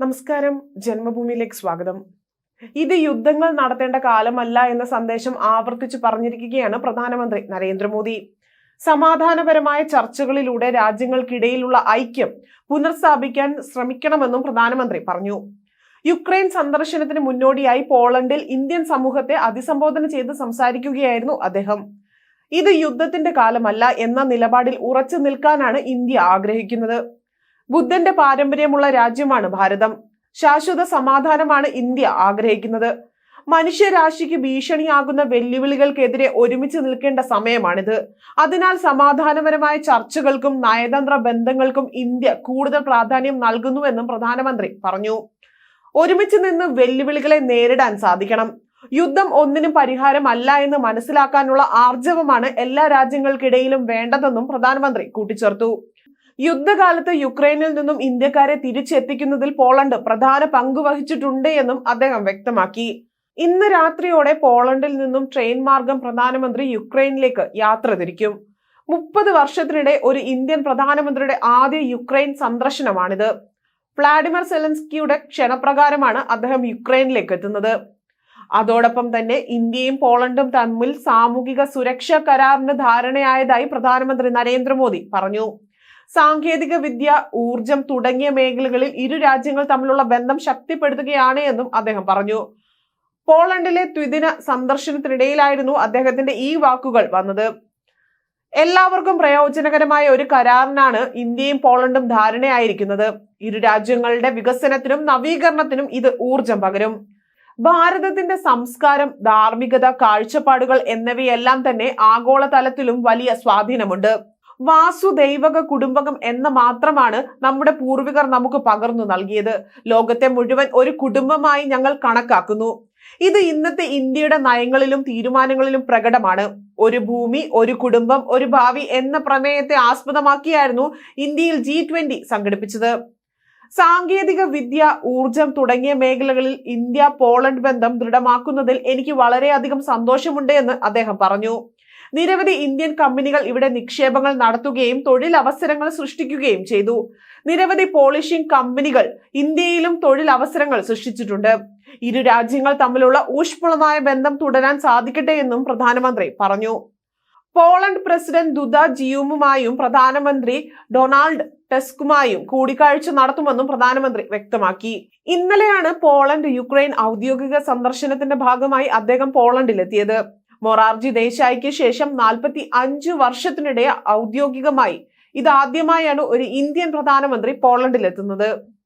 നമസ്കാരം. ജന്മഭൂമിയിലേക്ക് സ്വാഗതം. ഇത് യുദ്ധങ്ങൾ നടത്തേണ്ട കാലമല്ല എന്ന സന്ദേശം ആവർത്തിച്ചു പറഞ്ഞിരിക്കുകയാണ് പ്രധാനമന്ത്രി നരേന്ദ്രമോദി. സമാധാനപരമായ ചർച്ചകളിലൂടെ രാജ്യങ്ങൾക്കിടയിലുള്ള ഐക്യം പുനഃസ്ഥാപിക്കാൻ ശ്രമിക്കണമെന്നും പ്രധാനമന്ത്രി പറഞ്ഞു. യുക്രൈൻ സന്ദർശനത്തിന് മുന്നോടിയായി പോളണ്ടിൽ ഇന്ത്യൻ സമൂഹത്തെ അഭിസംബോധന ചെയ്ത് സംസാരിക്കുകയായിരുന്നു അദ്ദേഹം. ഇത് യുദ്ധത്തിന്റെ കാലമല്ല എന്ന നിലപാടിൽ ഉറച്ചു നിൽക്കാനാണ് ഇന്ത്യ ആഗ്രഹിക്കുന്നത്. ബുദ്ധന്റെ പാരമ്പര്യമുള്ള രാജ്യമാണ് ഭാരതം. ശാശ്വത സമാധാനമാണ് ഇന്ത്യ ആഗ്രഹിക്കുന്നത്. മനുഷ്യരാശിക്ക് ഭീഷണിയാകുന്ന വെല്ലുവിളികൾക്കെതിരെ ഒരുമിച്ച് നിൽക്കേണ്ട സമയമാണിത്. അതിനാൽ സമാധാനപരമായ ചർച്ചകൾക്കും നയതന്ത്ര ബന്ധങ്ങൾക്കും ഇന്ത്യ കൂടുതൽ പ്രാധാന്യം നൽകുന്നുവെന്നും പ്രധാനമന്ത്രി പറഞ്ഞു. ഒരുമിച്ച് നിന്ന് വെല്ലുവിളികളെ നേരിടാൻ സാധിക്കണം. യുദ്ധം ഒന്നിനും പരിഹാരമല്ല എന്ന് മനസ്സിലാക്കാനുള്ള ആർജവമാണ് എല്ലാ രാജ്യങ്ങൾക്കിടയിലും വേണ്ടതെന്നും പ്രധാനമന്ത്രി കൂട്ടിച്ചേർത്തു. യുദ്ധകാലത്ത് യുക്രൈനിൽ നിന്നും ഇന്ത്യക്കാരെ തിരിച്ചെത്തിക്കുന്നതിൽ പോളണ്ട് പ്രധാന പങ്ക് വഹിച്ചിട്ടുണ്ട് എന്നും അദ്ദേഹം വ്യക്തമാക്കി. ഇന്ന് രാത്രിയോടെ പോളണ്ടിൽ നിന്നും ട്രെയിൻ മാർഗം പ്രധാനമന്ത്രി യുക്രൈനിലേക്ക് യാത്ര തിരിക്കും. മുപ്പത് വർഷത്തിനിടെ ഒരു ഇന്ത്യൻ പ്രധാനമന്ത്രിയുടെ ആദ്യ യുക്രൈൻ സന്ദർശനമാണിത്. വ്ളാഡിമർ സെലൻസ്കിയുടെ ക്ഷണപ്രകാരമാണ് അദ്ദേഹം യുക്രൈനിലേക്ക് എത്തുന്നത്. അതോടൊപ്പം തന്നെ ഇന്ത്യയും പോളണ്ടും തമ്മിൽ സാമൂഹിക സുരക്ഷാ കരാറിന് ധാരണയായതായി പ്രധാനമന്ത്രി നരേന്ദ്രമോദി പറഞ്ഞു. സാങ്കേതിക വിദ്യ ഊർജം തുടങ്ങിയ മേഖലകളിൽ ഇരു രാജ്യങ്ങൾ തമ്മിലുള്ള ബന്ധം ശക്തിപ്പെടുത്തുകയാണ് എന്നും അദ്ദേഹം പറഞ്ഞു. പോളണ്ടിലെ ദ്വിദിന സന്ദർശനത്തിനിടയിലായിരുന്നു അദ്ദേഹത്തിന്റെ ഈ വാക്കുകൾ വന്നത്. എല്ലാവർക്കും പ്രയോജനകരമായ ഒരു കരാറിനാണ് ഇന്ത്യയും പോളണ്ടും ധാരണയായിരിക്കുന്നത്. ഇരു രാജ്യങ്ങളുടെ വികസനത്തിനും നവീകരണത്തിനും ഇത് ഊർജം പകരും. ഭാരതത്തിന്റെ സംസ്കാരം ധാർമ്മികത കാഴ്ചപ്പാടുകൾ എന്നിവയെല്ലാം തന്നെ ആഗോളതലത്തിലും വലിയ സ്വാധീനമുണ്ട്. വാസുദൈവക കുടുംബകം എന്ന മാത്രമാണ് നമ്മുടെ പൂർവികർ നമുക്ക് പകർന്നു നൽകിയത്. ലോകത്തെ മുഴുവൻ ഒരു കുടുംബമായി ഞങ്ങൾ കണക്കാക്കുന്നു. ഇത് ഇന്നത്തെ ഇന്ത്യയുടെ നയങ്ങളിലും തീരുമാനങ്ങളിലും പ്രകടമാണ്. ഒരു ഭൂമി ഒരു കുടുംബം ഒരു ഭാവി എന്ന പ്രമേയത്തെ ആസ്പദമാക്കിയായിരുന്നു ഇന്ത്യയിൽ ജി ട്വന്റി സംഘടിപ്പിച്ചത്. സാങ്കേതിക വിദ്യ ഊർജം തുടങ്ങിയ മേഖലകളിൽ ഇന്ത്യ പോളണ്ട് ബന്ധം ദൃഢമാക്കുന്നതിൽ എനിക്ക് വളരെയധികം സന്തോഷമുണ്ട് എന്ന് അദ്ദേഹം പറഞ്ഞു. നിരവധി ഇന്ത്യൻ കമ്പനികൾ ഇവിടെ നിക്ഷേപങ്ങൾ നടത്തുകയും തൊഴിലവസരങ്ങൾ സൃഷ്ടിക്കുകയും ചെയ്തു. നിരവധി പോളിഷിംഗ് കമ്പനികൾ ഇന്ത്യയിലും തൊഴിലവസരങ്ങൾ സൃഷ്ടിച്ചിട്ടുണ്ട്. ഇരു രാജ്യങ്ങൾ തമ്മിലുള്ള ഊഷ്മളമായ ബന്ധം തുടരാൻ സാധിക്കട്ടെ എന്നും പ്രധാനമന്ത്രി പറഞ്ഞു. പോളണ്ട് പ്രസിഡന്റ് ദുദ ജിയുമുമായും പ്രധാനമന്ത്രി ഡൊണാൾഡ് ടെസ്കുമായും കൂടിക്കാഴ്ച നടത്തുമെന്നും പ്രധാനമന്ത്രി വ്യക്തമാക്കി. ഇന്നലെയാണ് പോളണ്ട് യുക്രൈൻ ഔദ്യോഗിക സന്ദർശനത്തിന്റെ ഭാഗമായി അദ്ദേഹം പോളണ്ടിലെത്തിയത്. മൊറാർജി ദേശായിക്ക് ശേഷം നാൽപ്പത്തി അഞ്ചു വർഷത്തിനിടെ ഔദ്യോഗികമായി. ഇതാദ്യമായാണ് ഒരു ഇന്ത്യൻ പ്രധാനമന്ത്രി പോളണ്ടിലെത്തുന്നത്.